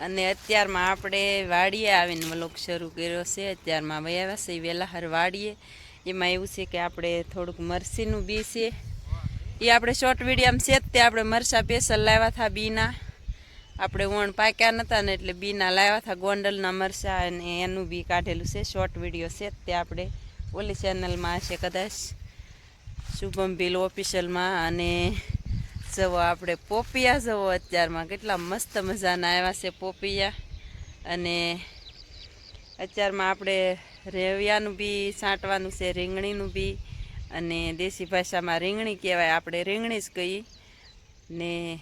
અને અત્યારમાં આપણે વાડીએ આવીને વ્લોગ શરૂ કર્યો છે. અત્યારમાં વયા છે વહેલા હર વાડીએ. એમાં એવું છે કે આપણે થોડુંક મરસીનું બી છે. એ આપણે શોર્ટ વિડીયામાં છે. જ તે આપણે મરસા પેસલ લાવ્યા હતા બીના. આપણે ઓણ પાક્યા નહોતા ને એટલે બીના લાવ્યા હતા ગોંડલના મરસા અને એનું બી કાઢેલું છે. શોર્ટ વીડિયો છે. જ તે આપણે ઓલી ચેનલમાં હશે કદાચ. શુભમ ભીલ ઓફિશિયલમાં અને જવો, આપણે પોપિયા જવો અત્યારમાં. કેટલા મસ્ત મજાના આવ્યા છે પોપિયા. અને અત્યારમાં આપણે રેવિયાનું બી છાંટવાનું છે, રીંગણીનું બી. અને દેશી ભાષામાં રીંગણી કહેવાય, આપણે રીંગણી જ કહીએ. ને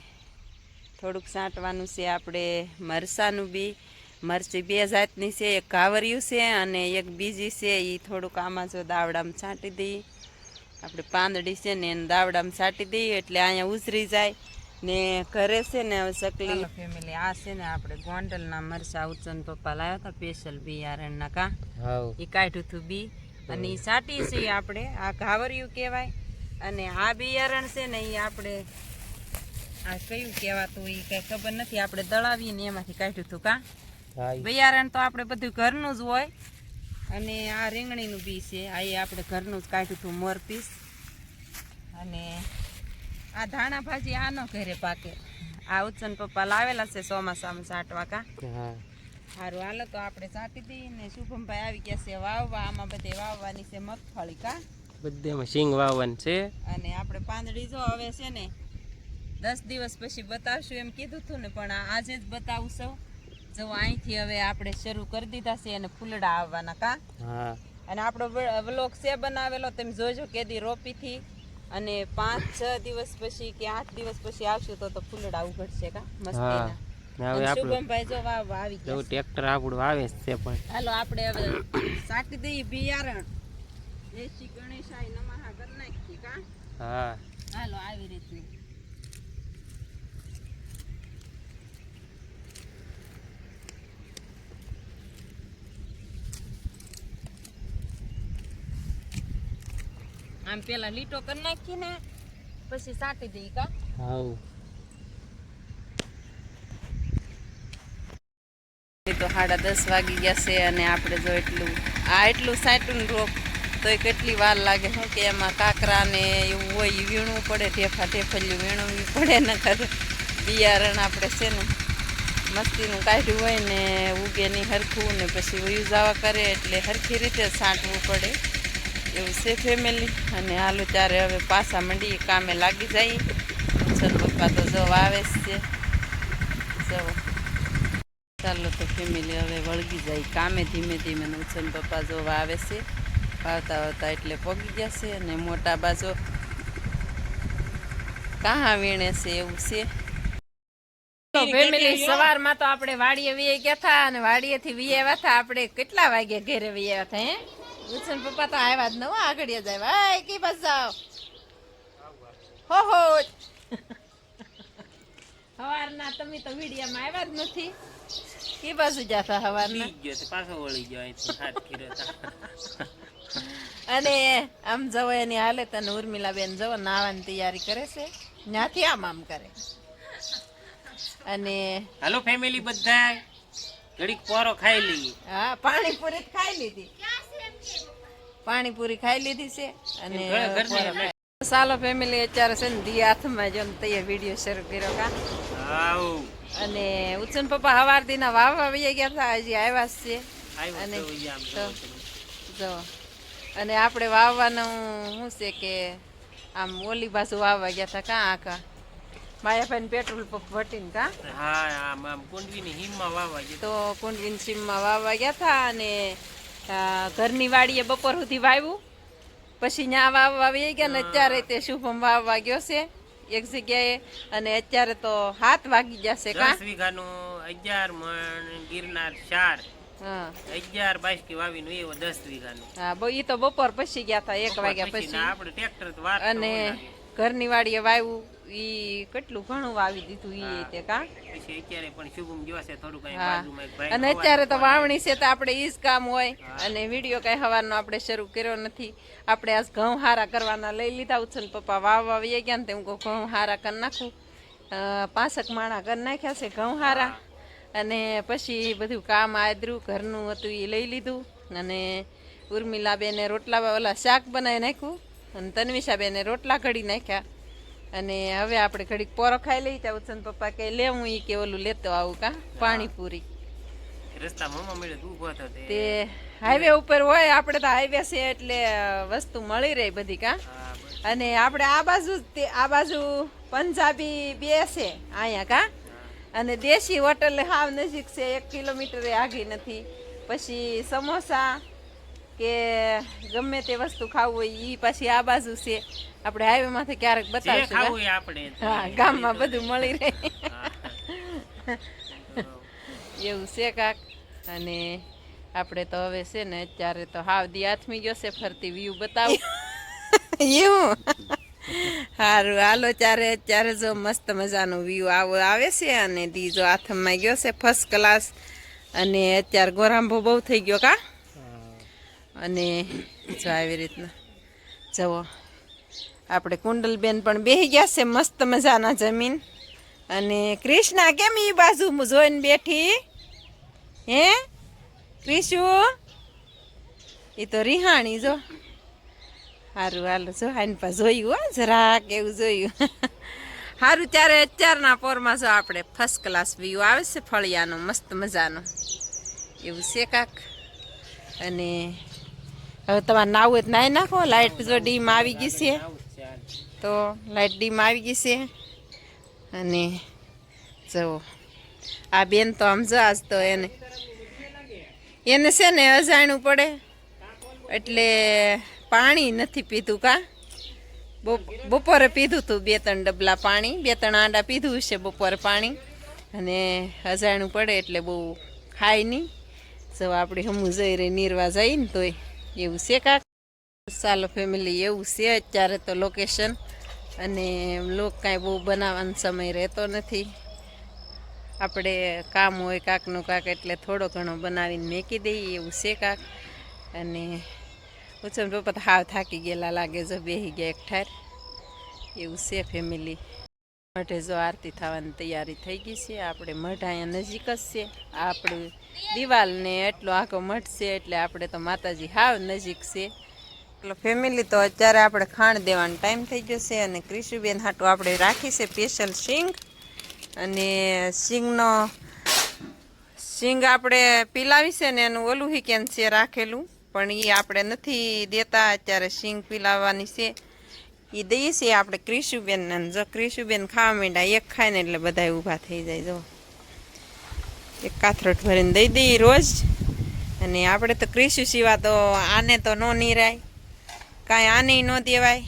થોડુંક છાંટવાનું છે આપણે મરસાનું બી. મરચી બે જાતની છે, એક કાવરિયું છે અને એક બીજી છે એ થોડુંક આમાં જો દાવડામાં છાંટી દઈએ. આપણે પાંદડી છે ને એને દાવડામાં છાંટી દઈએ એટલે અહીંયા ઉસરી જાય ને ઘરે છે ને હવે સકલી ફેમિલી આ છે ને આપણે ગોંડલના મરચા ઉચન પપ્પા લાવ્યા હતા સ્પેશિયલ બિયારણના કા? એ કાઢ્યું હતું બી. અને એ સાટી છે આપણે આ ઘાવરિયું કહેવાય. અને આ બિયારણ છે ને એ આપણે આ કયું કહેવાતું એ કઈ ખબર નથી આપણે દળાવીને એમાંથી કાઢ્યું હતું કા? બિયારણ તો આપણે બધું ઘરનું જ હોય અને આ રીંગણીનું બી છે. આ એ આપણે ઘરનું જ કાઢ્યું હતું મોર પીસ. અને આ ધાણા ભાજી આનો ઘરે પાકે. આ ઉચ્ચન પપ્પા લાવેલા છે ચોમાસામાં સાટવા કા સારું હાલો તો આપણે સાટી દઈએ ને શુભમભાઈ આવી ગયા છે વાવવા. આમાં બધે વાવવાની છે મગફળી કા? બધેમાં સિંગ વાવવાનું છે. અને આપણે પાંદડી જો હવે છે ને દસ દિવસ પછી બતાવશું એમ કીધું હતું ને પણ આજે જ બતાવું સૌ જો અહીંથી હવે આપણે શરૂ કરી દીધા છે અને ફૂલડા આવવાના કા? હા. અને આપણો વ્લોગ છે બનાવેલો તમે જોજો કેદી રોપીથી. અને પાંચ છ દિવસ પછી કે આઠ દિવસ પછી આવશું તો તો ફૂલડા ઉઘડશે કા? મસ્તીના. હવે શુભમભાઈ જો વાવ આવી ગયા ટ્રેક્ટર આપણું આવે છે પણ. હાલો આપણે હવે સાટી દઈએ બિયારણ. દેશી ગણેશાય નમઃ કરી નાખીએ કા? હા. હાલો આવી રીતનું આમ પેલા લીટો કરી નાખીને પછી સાટી દઈ કા? હાવ તો સાડા દસ વાગી ગયા છે અને આપણે જો એટલું આ એટલું સાટું રોપ તો કેટલી વાર લાગે શું કે એમાં કાકરા ને એવું હોય એ વીણવું પડે ઢેફા ઢેફલ્યું વીણવું પડે ને ખરે બિયારણ આપણે છે ને મસ્તીનું કાઢ્યું હોય ને ઉગે નહીં હરખું ને પછી યુઝ આવા કરે એટલે હરખી રીતે છાંટવું પડે. એવું છે ફેમિલી અને હાલો ત્યારે હવે પાછા મંડી કામે લાગી જાય. સર પપ્પા તો જો આવે છે. જવો ચાલો તો ફેમિલી હવે વળગી જાય. કામે ધીમે ધીમે ઉછન પપ્પા જોવા આવે છે. વાવતા વાવતા એટલે પગી ગયા છે અને મોટા બાજો કાહા વીણે છે એવું છે. તો ફેમિલી સવારમાં તો આપણે વાડીએ વીએ ગયા હતા અને વાડીએથી વીએ આવ્યા હતા આપણે કેટલા વાગે ઘરે વીએ આવ્યા હતા હે? ઉછન પપ્પા તો આવ્યા જ ન હો આગળ જાય. ભાઈ કી બસ જાઓ હો હો. સવારના તમે તો વિડીયામાં આવ્યા જ નથી. કી બાજુ જાતા સવારના ગયો તો પાછો વળી ગયો અને આમ જવો એની હાલત અને ઉર્મિલા બેન જવો નાવાની તૈયારી કરે છે. ત્યાંથી આમ આમ કરે. અને હાલો ફેમિલી બધા ઘડીક પોરો ખાઈ લઈએ. હા પાણીપુરી ખાઈ લીધી. પાણીપુરી ખાઈ લીધી છે અને. ચાલો ફેમિલી અત્યારે છે ને દી હાથમાં જો તૈયાર વીડિયો શેર કર્યો કા. અને ઉત્સન પપ્પા હવાર દીના વાવવા વહી ગયા હતા હજી આવ્યા છે. અને જો. અને આપણે વાવવાનું શું છે કે આમ ઓલી બાજુ વાવવા ગયા હતા કા આખા. માયાભાઈ પેટ્રોલ પંપ વટીને કા. હા આમ કુંડવીની હિમમાં વાવા ગયા તો કુંડવીન સીમમાં વાવવા ગયા હતા અને ઘરની વાડીએ બપોર સુધી વાવ્યું પછી ત્યાં વાવવા વહી ગયા ને અત્યારે તે શુભમ વાવવા ગયો છે એક જગ્યાએ. અને અત્યારે તો હાથ વાગી જશે કાં? વીઘાનું અગિયાર મણ ગિરનાર ચાર હા. અગિયાર બાઈસકી વાવીનું એવો દસ વીઘાનું. હા બ- ઈ તો બપોર પછી ગયા હતા એક વાગ્યા પછી પછી. આપણે ટ્રેક્ટર અને ઘરની વાડીએ વાવ્યું ઈ કેટલું ઘણું વાવી દીધું ઈ તે કા? અત્યારે પણ શુભમ થોડું કઈ અને અત્યારે તો વાવણી છે તો આપણે ઈ જ કામ હોય. અને વીડિયો કઈ હવાનો આપણે શરૂ કર્યો નથી. આપણે આજ ઘઉં હારા કરવાના લઈ લીધા ઉછલ પપ્પા વાવવા વહી ગયા ને તેમ કહું ઘઉં હારા કરી નાખું. પાસક માણા કરી નાખ્યા છે ઘઉં હારા અને પછી બધું કામ આદરું ઘરનું હતું એ લઈ લીધું. અને ઉર્મિલાબેને રોટલા ઓલા શાક બનાવી નાખ્યું. અને તન્વિષાબેને રોટલા ઘડી નાખ્યા. અને હવે આપણે ઘડીક પોરો ખાઈ લઈ ત્યાં ઉત્સન પપ્પા કે લેવું ઈ કે ઓલું લેતો આવું કા પાણીપુરી. તું હાઈવે ઉપર હોય આપણે તો હાઈવે છે એટલે વસ્તુ મળી રહે બધી કા. અને આપણે આ બાજુ આ બાજુ પંજાબી બે છે અહીંયા કા. અને દેશી હોટલ હાવ નજીક છે એક કિલોમીટરે આગી નથી. પછી સમોસા કે ગમે તે વસ્તુ ખાવું હોય એ પછી આ બાજુ છે. આપણે હાઈવે માંથી ક્યારેક બતાવશું આપણે હા ગામમાં બધું. મળી રહે. એવું છે કાક. અને આપણે તો હવે છે ને અત્યારે તો હાવ દી આથમી ગયો છે ફરતી વ્યૂ બતાવ. એવું? સારું હાલો ચારે અત્યારે જો મસ્ત મજાનો વ્યૂ આવો આવે છે અને દી જો આથમમાં ગયો છે ફર્સ્ટ ક્લાસ અને અત્યારે ગોરાંભો બહુ થઈ ગયો કા? અને જો આવી રીતના. જવો આપણે કુંડલબેન પણ બેસી ગયા છે મસ્ત મજાના જમીન. અને ક્રિષ્ના કેમ એ બાજુ જોઈને બેઠી? હે? ક્રિશુ? એ તો રિહાણી જો. સારું હાલો જો આની પા જોયું હો, જરાક એવું જોયું. સારું ત્યારે અત્યારના પોરમાં જો આપણે ફર્સ્ટ ક્લાસ વ્યૂ આવે છે ફળિયાનો, મસ્ત મજાનો. એવું છે કાક. અને હવે તમારે નાવું હોય નાહી નાખો. લાઇટ જો ડીમ આવી ગઈ છે. તો લાઇટ ડીમ આવી ગઈ છે. અને જુઓ આ બેન તો આમ જો આજ તો એને એને છે ને અજાણું પડે. એટલે પાણી નથી પીધું કા? બપ- બપોરે પીધું હતું બે ત્રણ ડબલા પાણી. બે ત્રણ આંડા પીધું છે બપોરે પાણી. અને અજાણું પડે એટલે બહુ ખાય નહીં. જો આપણે હમું જઈ રહી, નીરવા જઈએ ને તોય એવું છે કાક? ચાલો ફેમિલી એવું છે, અત્યારે તો લોકેશન અને લોક કાંઈ બહુ બનાવવાનો સમય રહેતો નથી. આપણે કામ હોય કાકનું કાક એટલે થોડો ઘણો બનાવીને મેકી દઈએ એવું છે કાક. અને ઉછમ પપ્પા હાવ થાકી ગયેલા લાગે જો બેસી ગયા એક ઠાર. એવું છે ફેમિલી મઠે જો આરતી થવાની તૈયારી થઈ ગઈ છે. આપણે મઢ અહીંયા નજીક જ છે. આપણું દિવાલને એટલો આખો મઠ છે એટલે આપણે તો માતાજી હાવ નજીક છે. એટલે ફેમિલી તો અત્યારે આપણે ખાણ દેવાનો ટાઈમ થઈ ગયો છે અને ક્રિશુબેન હાટું આપણે રાખી છે સ્પેશિયલ સિંગ અને સિંગનો સિંગ આપણે પીલાવી છે ને એનું ઓલું હિકેન છે રાખેલું? પણ એ આપણે નથી દેતા. અત્યારે સિંગ પીલાવવાની છે. એ દઈએ છીએ આપણે ક્રિશુબેનને જો ક્રિશુબેન ખાવા માંડ્યા, એક ખાય ને એટલે બધા ઊભા થઈ જાય, જો. એક કાથરોટ ભરીને દઈ દઈએ રોજ. અને આપણે તો ક્રિશુ સિવા તો આને તો ન નિરાય. કાંઈ આને ન દેવાય.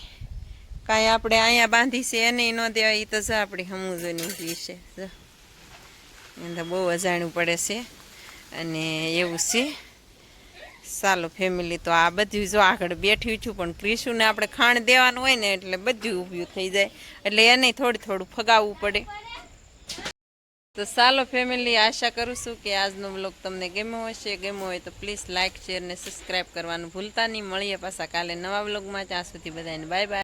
કાંઈ આપણે અહીંયા બાંધી છે એને ન દેવાય. એ તો જો આપણી સમજવાની વિશે જો. એને તો બહુ અજાણ્યું પડે છે. અને એવું છે. ચાલો ફેમિલી તો આ બધું જો આગળ બેઠી છું, પણ ક્રિશુને આપણે ખાણ દેવાનું હોય ને એટલે બધું ઊભ્યું થઈ જાય. એટલે એને થોડું થોડું ફગાવવું પડે. તો ચાલો ફેમિલી આશા કરું છું કે આજનો બ્લોગ તમને ગમ્યો હશે. ગમ્યો હોય તો પ્લીઝ લાઇક શેર ને સબસ્ક્રાઈબ કરવાનું ભૂલતા નહીં. મળીએ પાછા કાલે નવા બ્લોગમાં ત્યાં સુધી બધાને બાય બાય